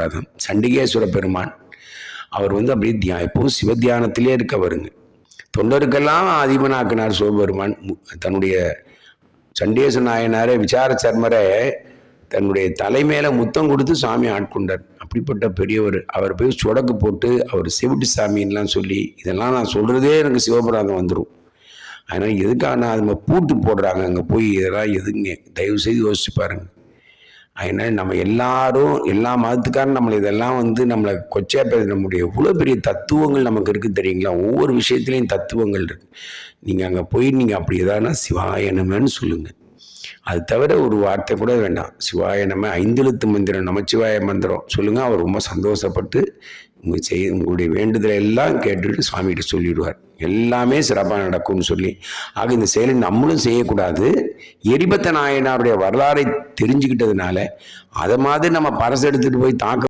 சிவபிரசாதம் சண்டிகேஸ்வர பெருமான் அவர் வந்து அப்படியே தியா எப்பவும் சிவத்தியானத்திலே இருக்கவருங்க தொண்டருக்கெல்லாம் அதிபனாக்கினார் சிவபெருமான். மு- தன்னுடைய சண்டேச நாயனாரே விசார சர்மரை தன்னுடைய தலைமையில முத்தம் கொடுத்து சாமி ஆட்கொண்டார். அப்படிப்பட்ட பெரியவர். அவர் போய் சொடக்கு போட்டு அவர் செவிட்டு சாமின்லாம் சொல்லி இதெல்லாம் நான் சொல்றதே எனக்கு சிவபுராதம் வந்துடும் அதனால் எதுக்காக அது பூட்டு போடுறாங்க? அங்கே போய் இதெல்லாம் எதுங்க தயவு செய்து யோசிச்சு பாருங்கள் அதனால் நம்ம எல்லாரும் எல்லா மதத்துக்காரும் நம்மளை இதெல்லாம் வந்து நம்மளை கொச்சையாக பேச நம்முடைய எவ்வளோ பெரிய தத்துவங்கள் நமக்கு இருக்குது தெரியுங்களா? ஒவ்வொரு விஷயத்துலையும் தத்துவங்கள் இருக்குது நீங்கள் அங்கே போய் நீங்கள் அப்படி எதானா சிவாயனமேன்னு சொல்லுங்கள் அது தவிர ஒரு வார்த்தை கூட வேண்டாம். சிவாய நம ஐந்தெழுத்து மந்திரம் நமச்சிவாய மந்திரம். சொல்லுங்கள் அவர் ரொம்ப சந்தோஷப்பட்டு உங்கள் செய் உங்களுடைய வேண்டுதலை எல்லாம் கேட்டுட்டு சுவாமிகிட்ட சொல்லிடுவார். எல்லாமே சிறப்பாக நடக்கும்னு சொல்லி. ஆக இந்த செயலை நம்மளும் செய்யக்கூடாது. எரிபத்த நாயனாருடைய வரலாறை தெரிஞ்சுக்கிட்டதுனால அதை மாதிரி நம்ம பரசு எடுத்துகிட்டு போய் தாக்க